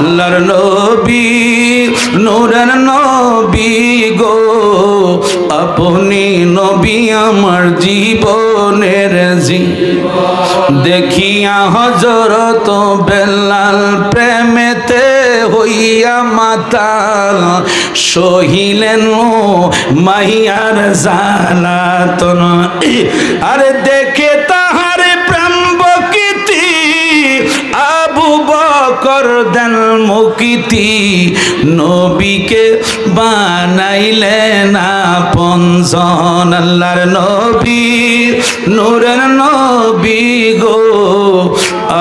আল্লাহর নবী, নূরের নবী গো। আপনি নবী আমার জীবনের জি দেখিয়া হজরত বেলাল প্রেমেতে হইয়া মাতাল। সহিলেন মাহিয়ার জালাতন। আরে দেখে বকর দেন মুকিতি। নবীকে বানাইলেন পঞ্জন আল্লাহর নবী, নূরের নবী গো।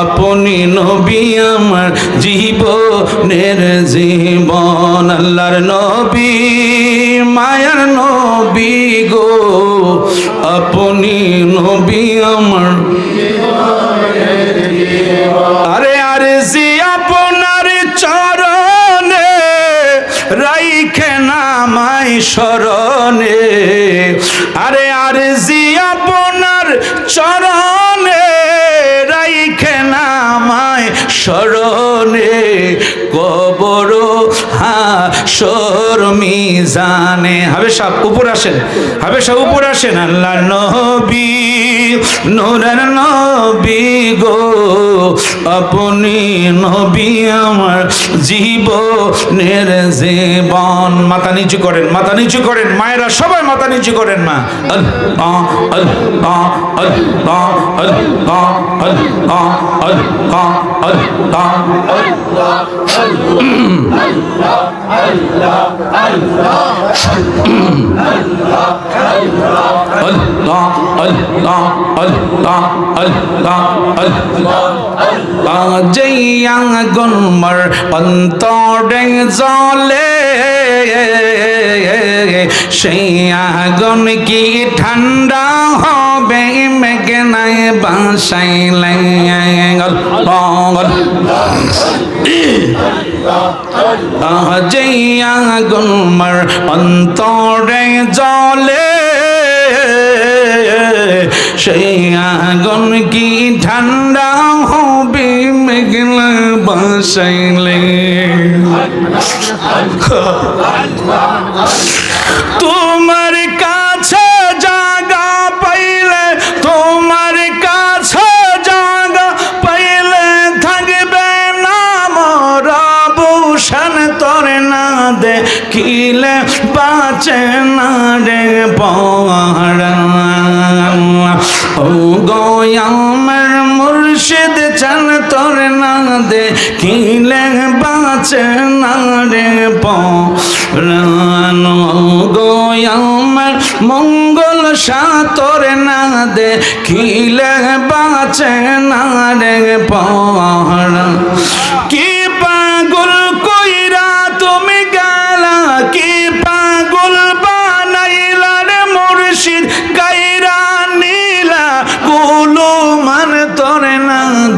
আপনি নবী আমার জীবনের জীবন আল্লাহর নবী, মায়ার নবী গো। আপনি নবী আমার আরে আরে Sure. জানে হবে সব উপর আসেন হবে সব উপর আসেন আল্লাহ নবী নূরের নবী গো আপনি নবী আমার জীবনের জীবন মাথা নিচু করেন মাথা নিচু করেন মায়েরা সবাই মাথা নিচু করেন মা আল্লাহ আল্লাহ গুনমর অন্তরে জলে সেই আগুন কি ঠান্ডা হবে মেঘনায় বাসাইলে গল গল জয়া গুনমর অন্তরে জলে সেই আগুন কি ঠান্ডা হবে মেঘলা বাসাইলে। দেখিলে বাঁচে না রে ও মুর্শিদ চান তোর না দেখিলে বাঁচে না রে পড়ান গোয়ামের মঙ্গল সাতর না দেখিলে বাঁচে না রে পড়া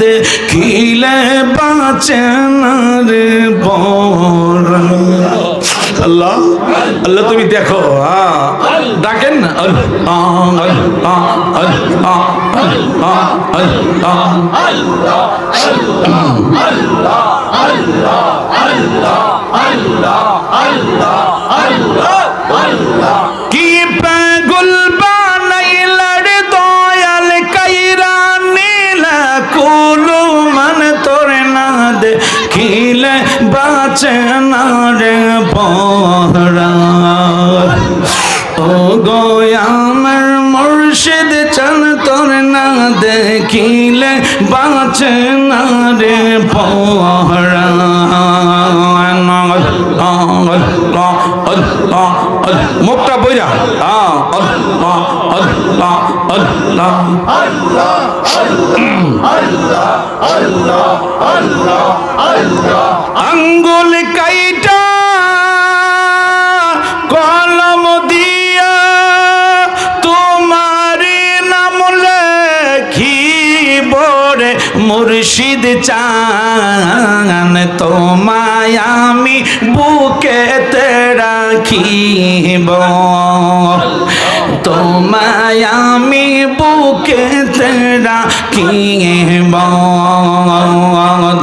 না দে খিলে বাঁচে না রে আল্লাহ আল্লাহ তুমি দেখো হ্যাঁ ডাকেন না আল্লাহ তোর না দেখিলে বাঁচে না রে পড়া মুখটা বইরা। আঙ্গুল কাইটা মুর্শিদ চান, তোমায় আমি বুকেতে রাখিব। তোমায় আমি বুকেতে রাখিব।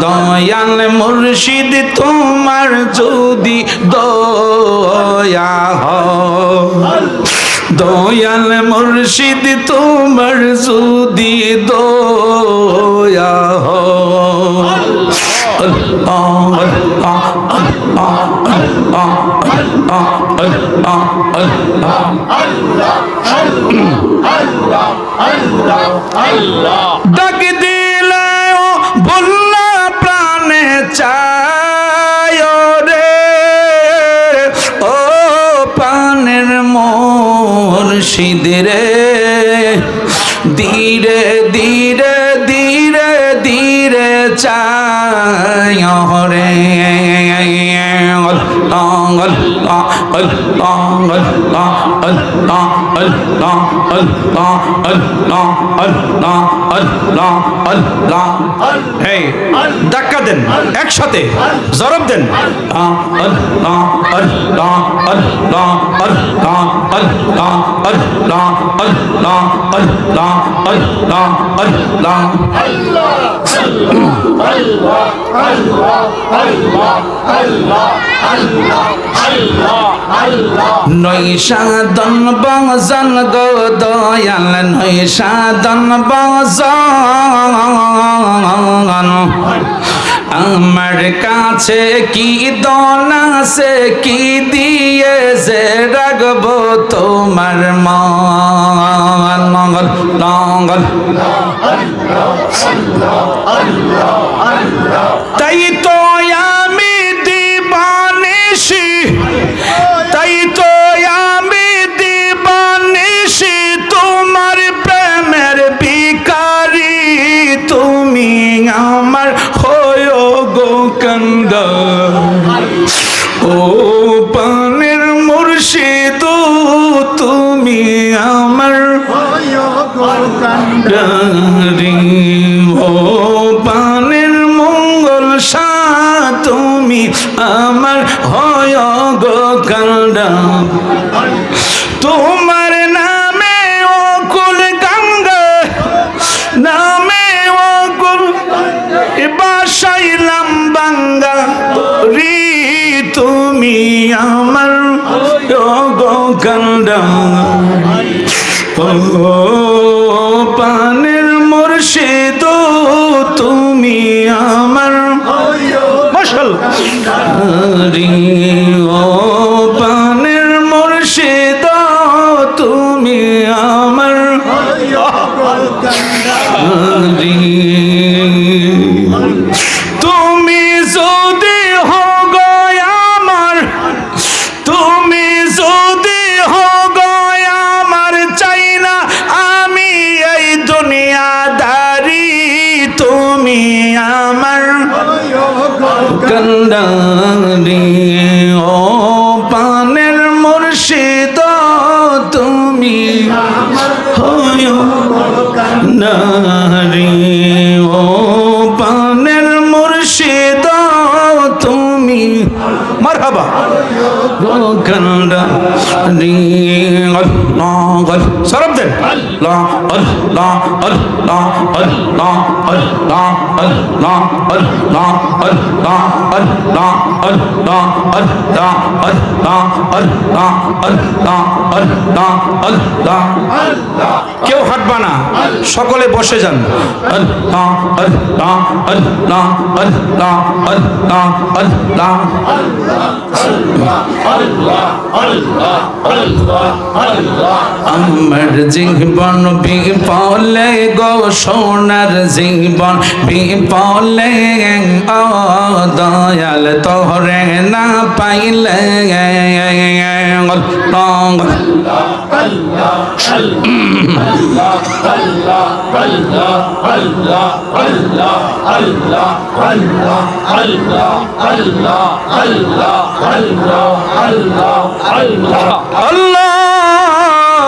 দয়াল মুর মুর্শিদ, তোমার যদি দয়া হয়। দয়াল মুর্শিদ তোমার যদি দয়া ডাক দে মুর্শিদ রে। ধীরে ধীরে ধীরে ধীরে চায় রে আল্লাহ আল্লাহ আল্লাহ আল্লাহ আল্লাহ আল্লাহ আল্লাহ আল্লাহ আল্লাহ আল্লাহ আল্লাহ এই ধাক্কা দেন একসাথে জরব দেন আল্লাহ আল্লাহ আল্লাহ আল্লাহ আল্লাহ আল্লাহ আল্লাহ আল্লাহ আল্লাহ আল্লাহ নৈশাদন বাজান গো দয়াল নৈশাদন বাজান আমার কাছে কি দনা সে কি দিয়ে যে রাখব তোমার মঙ্গল মঙ্গল। তাই তো রি ও পানের মঙ্গল সা তুমি আমার হয় গো কান্দা তোমার নামে ও কুল গঙ্গা, নামে ও কুল বাসাইলাম বাঙ্গা রি, তুমি আমার গো কান্দা ও পানের মুর্শিদ তুমি আমার। মশাল। ও পানের মুর্শিদ তুমি আমার। রি পানের মুর্শিদ তুমি হয় নারী। ও পানের মুর্শিদ তুমি মারহাবা। আল্লাহ সরব দেন। আল্লাহ আল্লাহ আল্লাহ আল্লাহ আল্লাহ আল্লাহ আল্লাহ আল্লাহ আল্লাহ আল্লাহ আল্লাহ আল্লাহ আল্লাহ আল্লাহ আল্লাহ কেউ হাঁটবা না। সকলে বসে যান। আল্লাহ আল্লাহ আল্লাহ আল্লাহ আল্লাহ আল্লাহ আমার জীবন বিপলে গো সোনার জীবন বিপলে ও দয়াল তোরে না পাইলে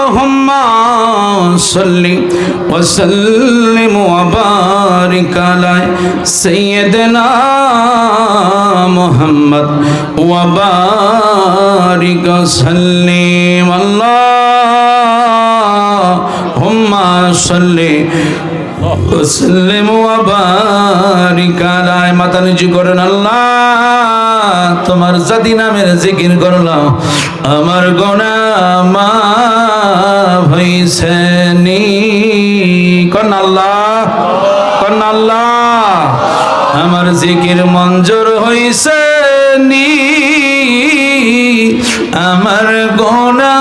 اللهم صل وسلم وبارك على سيدنا محمد وبارك وسلم اللهم صل وسلم وبارك على মাথা নিচু করেন আল্লাহ তোমার জাতি নামের জিকির করলাম আমার গোনা মা হইছে নি? কন আল্লাহ কন আল্লাহ, আমার জিকির মঞ্জুর হইছে নি? আমার গোনা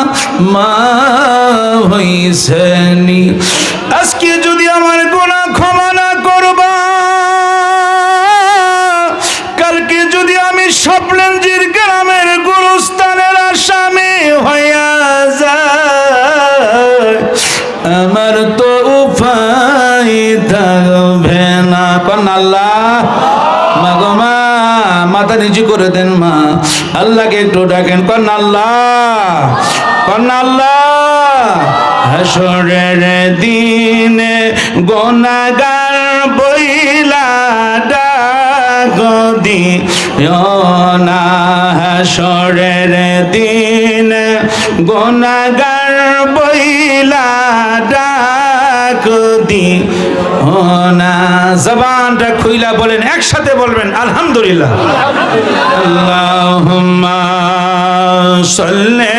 মা হইছে নি? আজকে একটু ডাকেন কন্যাল্লাহ আল্লাহ কন আল্লাহ। হাসরের গোনাগার বইলা ডাগদি না। হাসরের দিন গোনাগার জবানটা খুইলা বলেন একসাথে বলবেন আলহামদুলিল্লাহ। আল্লাহুম্মা সাল্লি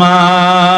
আম্মা